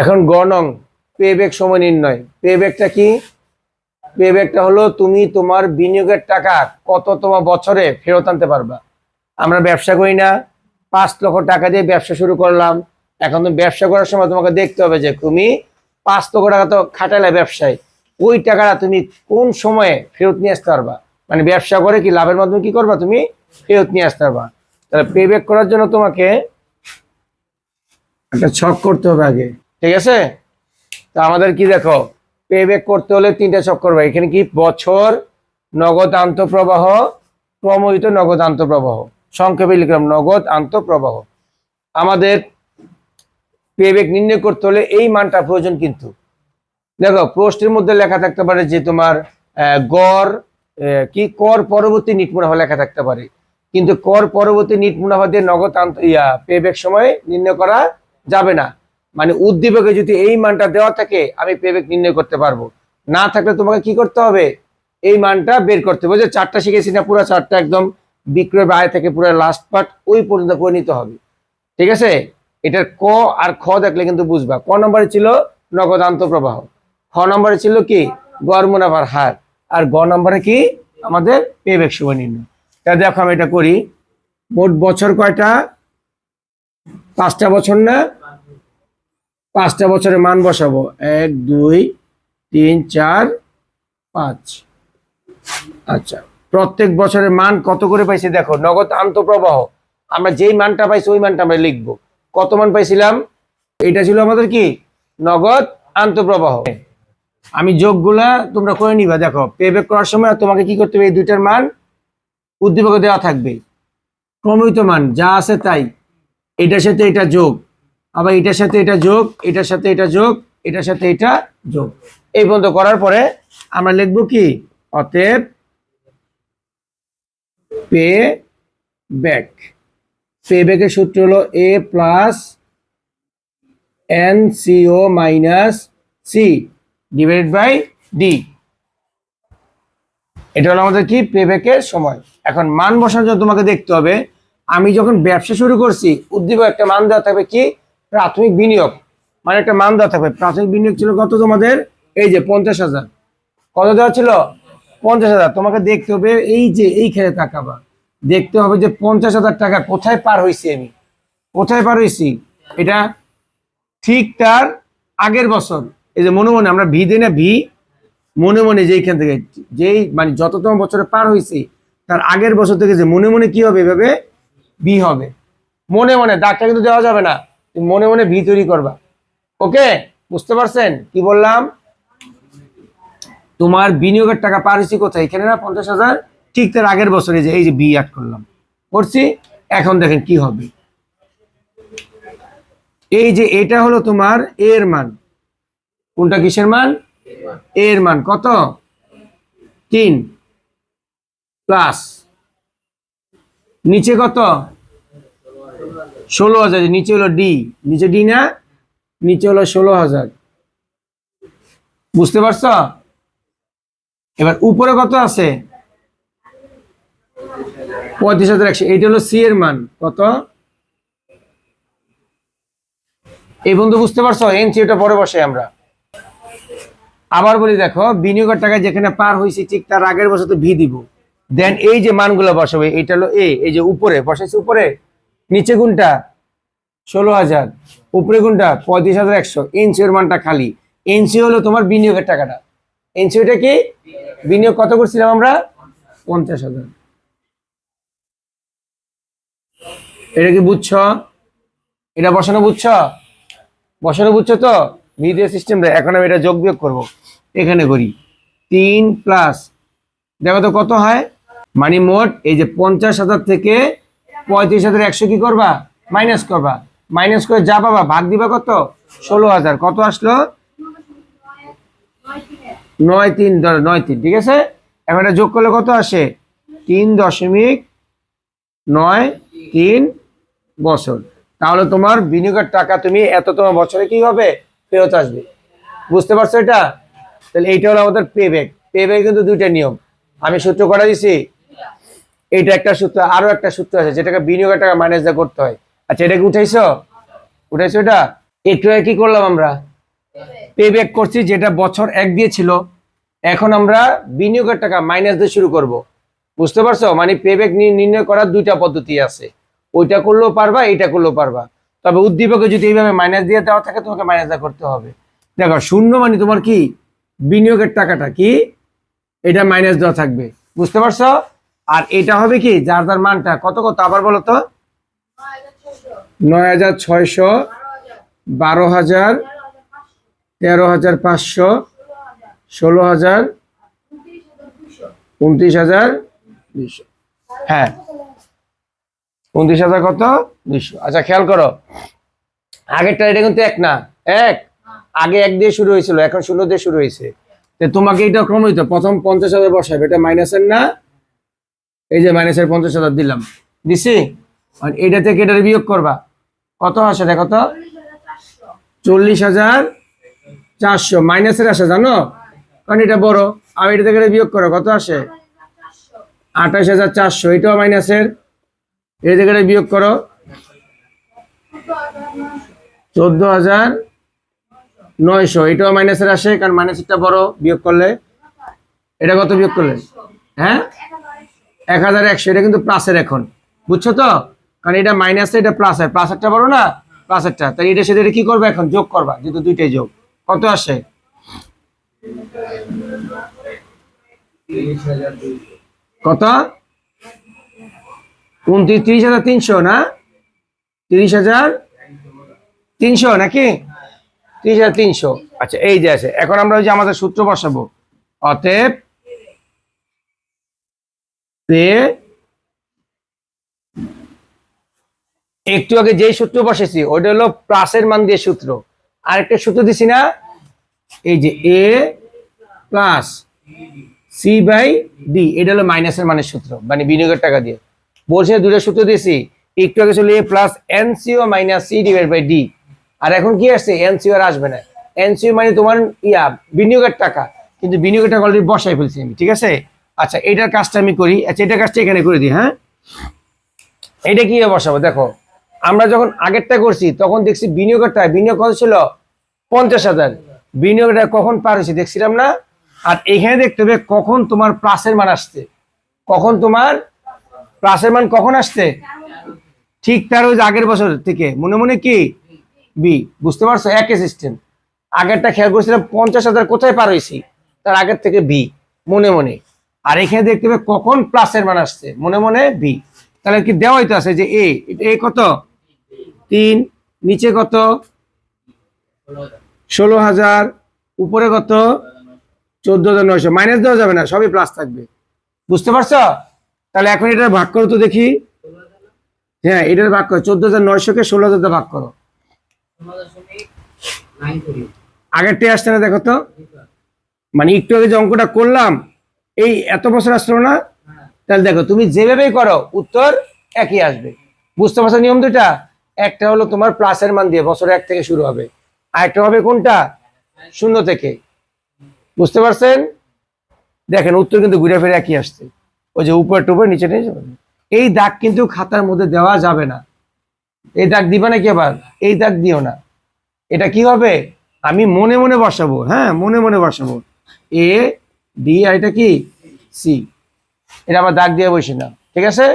এখন গণং pay back সময় নির্ণয়। পে ব্যাকটা কি? পে ব্যাকটা হলো তুমি তোমার বিনিয়োগের টাকা কত তোমার বছরে ফেরত আনতে পারবা। আমরা ব্যবসা করি না, পাঁচ লক্ষ টাকা দিয়ে ব্যবসা শুরু করলাম। এখন তুমি ব্যবসা করার সময় তোমাকে দেখতে হবে যে তুমি পাঁচ লক্ষ টাকা তো খাটালে ব্যবসায়। ওই টাকাটা তুমি কোন সময়ে ফেরত নিয়ে আসতে পারবা? মানে ব্যবসা করে কি লাভের মাধ্যমে কি করবা তুমি? ফেরত নিয়ে আসতে পারবা। তাহলে পে ব্যাক করার জন্য তোমাকে একটা ছক করতে হবে আগে। ঠিক আছে? তা আমাদের কি দেখো? পে ব্যাক করতে হলে তিনটা ছক করবে এখানে কি? বছর, নগদ আন্তঃপ্রবাহ প্রমোহিত নগদ আন্তঃপ্রবাহ। সংক্ষেপে লিখলাম, নগদ আন্তঃপ্রবাহ। আমাদের পে ব্যাক নির্ণয় করতে হলে এই মানটা প্রয়োজন কিন্তু। দেখো, প্রশ্নের মধ্যে লেখা থাকতে পারে যে তোমার গড় কি? কর পরবর্তী নিট মুনাফা লেখা থাকতে পারে। কিন্তু কর পরবর্তী নিট মুনাফা দিয়ে নগদ আন্ত- ইয়া পে ব্যাক সময় নির্ণয় করা যাবে না। মানে উদ্দীপকে যদি এই মানটা দেওয়া থাকে, আমি পেবেক নির্ণয় করতে পারব। না থাকলে তোমাকে কি করতে হবে? এই মানটা বের করতে হবে। যে চারটা শিখেছি না, পুরো চারটা একদম বিক্রয় বা আয় থেকে পুরো লাস্ট পার্ট ওই পর্যন্ত করে নিতে হবে। ঠিক আছে? এটার ক আর খ দেখলে কিন্তু বুঝবা। ক নম্বরে ছিল নগদ আন্তঃপ্রবাহ। খ নম্বরে ছিল কি? গড় মুনাফার হার। আর গ নম্বরে কি? আমাদের পেবেক সময় নির্ণয়। তা দেখো আমি এটা করি। মোট বছর কয়টা? পাঁচটা বছর না? পাঁচটা বছরের মান বসাবো। এক, দুই, তিন, চার, পাঁচ। আচ্ছা প্রত্যেক বছরের মান কত করে পাইছি দেখো, নগদ আন্তঃপ্রবাহ। আমরা যেই মানটা পাইছি ওই মানটা আমরা লিখব। কত মান পাইছিলাম? এটা ছিল আমাদের কি? নগদ আন্তঃপ্রবাহ। আমি যোগগুলা তোমরা করে নিবা, দেখো পে ব্যাক করার সময় তোমাকে কি করতে হবে? এই দুইটার মান উদ্দীপকে দেওয়া থাকবে। প্রমিত মান, যা আছে তাই। এটার সাথে এটা যোগ। আবার এটার সাথে এটা যোগ, এটার সাথে এটা যোগ, এটার সাথে এটা যোগ। এই পর্যন্ত করার পরে আমরা লিখব কি? অতএব পে ব্যাক পে ব্যাকের সূত্র হলো A plus N CO minus C divided by D এটা হলো আমাদের কি? পে পেব্যাকের সময়। এখন মান বসানোর জন্য তোমাকে দেখতে হবে। আমি যখন ব্যবসা শুরু করছি, উদ্দীপক একটা মান দেওয়া থাকবে কি? প্রাথমিক বিনিয়োগ। মানে একটা মান দেওয়া থাকবে। প্রাথমিক বিনিয়োগ ছিল কত তোমাদের? এই যে পঞ্চাশ হাজার। কত দেওয়া ছিল? পঞ্চাশ হাজার। তোমাকে দেখতে হবে এই যে এইখানে তাকাবা। দেখতে হবে যে পঞ্চাশ হাজার টাকা কোথায় পার হয়েছি আমি? কোথায় পার হয়েছি এটা ঠিক তার আগের বছর। এই যে মনে মনে আমরা ভি দিই না, ভি। মনে মনে যেইখান থেকে, যেই মানে যততম বছরে পার হয়েছি তার আগের বছর থেকে যে মনে মনে কি হবে এভাবে? বি হবে। মনে মনে দাগটা কিন্তু দেওয়া যাবে না। মনে মনে ভি তৈরি করবা। ওকে? বুঝতে পারছেন? কি বললাম? তোমার বিনিয়োগের টাকা পার কোথায়? এখানে না পঞ্চাশ হাজার? ঠিক তার আগের বছরে যে এই যে বি অ্যাড করলাম। করছি? এখন দেখেন কি হবে। এই যে এটা হলো তোমার এর মান। কোনটা কিসের মান? এর মান। কত? তিন। প্লাস। নিচে কত? ষোলো হাজার নিচে হলো ডি নিচে ডি না? নিচে হলো ষোলো হাজার। বুঝতে পারছ? এবার উপরে কত আছে? পঁয়ত্রিশ হাজার একশো। এইটা হলো সি এর মান। কত? এই বন্ধু, বুঝতে পারছ? এনসি ওটা পরে বসে আমরা। আবার বলি, দেখো, বিনিয়োগের টাকা যেখানে পার হয়েছে, ঠিক তার আগের বছর তো ভি দিব। দেন এই যে মানগুলো বসাবে, এটা হলো এ এই যে উপরে, বসাইছে উপরে? নিচে কোনটা? ষোলো হাজার। উপরে কোনটা? পঁয়ত্রিশ হাজার একশো। এনসিওর মানটা খালি। এনসিও হলো তোমার বিনিয়োগের টাকাটা। এনসিওটা কি? বিনিয়োগ কত করছিলাম আমরা? পঞ্চাশ হাজার। এটা কি বুঝছ? এটা বসানো বুঝছ? বসানো বুঝছ তো? ভিডিও সিস্টেম এখন আমি এটা যোগ বিয়োগ করব। এখানে করি। তিন প্লাস দেখো তো কত হয়? মানে মোট এই যে পঞ্চাশ হাজার থেকে পঁয়ত্রিশ হাজার একশো কি করবা? মাইনাস করবা। মাইনাস করে যা পাবা, ভাগ দিবা কত? ষোলো হাজার। কত আসলো? নয় তিন নয় তিন, ঠিক আছে? এখন এটা যোগ করলে কত আসে? তিন দশমিক নয় তিন বছর। তাহলে তোমার বিনিয়োগের টাকা তুমি এত তোমার বছরে কি হবে? ফেরত আসবে। বুঝতে পারছ এটা? তাহলে এইটা হলো আমাদের পে ব্যাক পে ব্যাক কিন্তু দুইটা নিয়ম। আমি সূত্র করা দিছি? এইটা একটা সূত্র, আরও একটা সূত্র আছে, যেটাকে বিনিয়োগের টাকা মাইনাস দিয়ে করতে হয়। আচ্ছা এটাকে উঠাইছো? উঠাইছো এটা? একটু কি করলাম আমরা? পে ব্যাক করছি, যেটা বছর এক দিয়ে ছিল এখন আমরা বিনিয়োগের টাকা মাইনাস দিয়ে শুরু করব। বুঝতে পারছ? মানে পে ব্যাক নির্ণয় করার দুইটা পদ্ধতি আছে। ওইটা করলেও পারবা এটা করলেও পারবা। তবে উদ্দীপকে যদি এইভাবে মাইনাস দিয়ে দেওয়া থাকে, তোমাকে মাইনাস দেওয়া করতে হবে। দেখো, শূন্য মানে তোমার কি? বিনিয়োগের টাকাটা কি? এটা মাইনাস দেওয়া থাকবে। বুঝতে পারছ? আর এটা হবে কি? যার যার মানটা? কত কত? আবার বলো তো। নয় হাজার ছয়শো, বারো হাজার, তেরো হাজার পাঁচশো, ষোলো হাজার, উনত্রিশ হাজার, দুইশো। হ্যাঁ। উনত্রিশ হাজার কত? দুইশো। আচ্ছা খেয়াল করো। আগেরটা এটা কিন্তু এক না। এক? আগে এক দিয়ে শুরু হয়েছিল, এখন ষোলো দিয়ে শুরু হয়েছে। তোমাকে এটা ক্রমিত প্রথম পঞ্চাশ হাজার বসাবে। এটা মাইনাসের না? এই যে মাইনাসের পঞ্চাশ হাজার দিলাম। দিছি? আর এটা থেকে এটা বিয়োগ করবা। কত আসে দেখো তো? চল্লিশ হাজার চারশো। মাইনাসের আসে, জানো? কারণ এটা বড়। আর এটা থেকে বিয়োগ করো, কত আসে? আঠাশ হাজার চারশো। এটাও মাইনাসের এটা থেকে বিয়োগ করো। চোদ্দ হাজার নয়শো। এটাও মাইনাসের আসে, কারণ মাইনাসেরটা বড়। বিয়োগ করলে এটা কত বিয়োগ করলে? হ্যাঁ? এক হাজার একশো, এটা কিন্তু প্লাসের এখন। বুঝছ তো? কারণ এটা মাইনাসে এটা প্লাস হয়। প্লাসেরটা বড় না? প্লাসেরটা তাই এটা সেটা কি করবে এখন? যোগ করবা, যেহেতু দুইটাই যোগ। কত আসে? কত? উনত্রিশ, তিরিশ হাজার তিনশো না? তিরিশ হাজার তিনশো নাকি? তিরিশ হাজার তিনশো। আচ্ছা এই যে আছে। এখন আমরা ওই যে আমাদের সূত্র বসাবো। অতএব একটু আগে যেই সূত্র বসেছি ওটা হলো প্লাসের মান দিয়ে সূত্র। আরেকটা সূত্র দিছি না? এই যে A plus C by D, এটা হলো মাইনাসের মানের সূত্র মানে বিনিয়োগের টাকা দিয়ে। বলছে দুটো সূত্র দিয়েছি একটু আগে ছিল A plus NCO minus C divide by D. আর এখন কি আসছে? এনসিও আর আসবে না। এনসিও মানে তোমার ইয়া, বিনিয়োগের টাকা, কিন্তু বিনিয়োগের টাকা অলরেডি বসাই ফেলছি আমি, ঠিক আছে? আচ্ছা এটার কাজটা আমি করি। আচ্ছা এটার কাজটা এখানে করে দিই হ্যাঁ? এটা কি বসাবো? দেখো, আমরা যখন আগেরটা করছি, তখন দেখছি বিনিয়োগের টাকা বিনিয়োগ কত ছিল? পঞ্চাশ হাজার। বিনিয়োগটা কখন পার হয়েছে দেখছিলাম না? আর এখানে দেখতে হবে কখন তোমার প্লাসের মান আসছে। কখন তোমার প্লাসের মান কখন আসছে? ঠিক তার ওই আগের বছর থেকে। মনে মনে কি? বি বুঝতে পারছ? একই সিস্টেম আগেরটা খেয়াল করেছিলাম পঞ্চাশ হাজার কোথায় পার হয়েছি? তার আগের থেকে বি মনে মনে। আর এখানে দেখতে হবে কখন প্লাসের মান আসছে। মনে মনে বি তাহলে কি দেওয়াই তো আছে যে এ এ কত? তিন। নিচে কত? ষোলো হাজার। উপরে কত? চোদ্দ হাজার নয়শো। মাইনাস দেওয়া যাবে না সবই প্লাস থাকবে। বুঝতে পারছ? তাহলে এখন এটা ভাগ করো তো দেখি। হ্যাঁ এটার ভাগ করো। চোদ্দ হাজার নয়শোকে ষোলো হাজার ভাগ করো। আগেরটা আসছে না দেখো তো। মানে একটু আগে যে অঙ্কটা করলাম এই এত বছর আসলো না? তাহলে দেখো, তুমি যেভাবেই করো, উত্তর একই আসবে। বুঝতে পারছ নিয়ম দুটা একটা হলো তোমার প্লাসের মান দিয়ে বছর এক থেকে শুরু হবে। আর একটা হবে কোনটা? শূন্য থেকে। বুঝতে পারছেন? দেখেন, উত্তর কিন্তু ঘুরে ফিরে একই আসছে। ওই যে উপর টুপর নিচে নিচে এই দাগ কিন্তু খাতার মধ্যে দেওয়া যাবে না। এই দাগ দিবে নাকি আবার? এই দাগ দিও না। এটা কি হবে? আমি মনে মনে বসাবো হ্যাঁ মনে মনে বসাবো। এ ডি আর এটা কি? সি। এটা আবার দাগ দিয়ে বসি না। ঠিক আছে?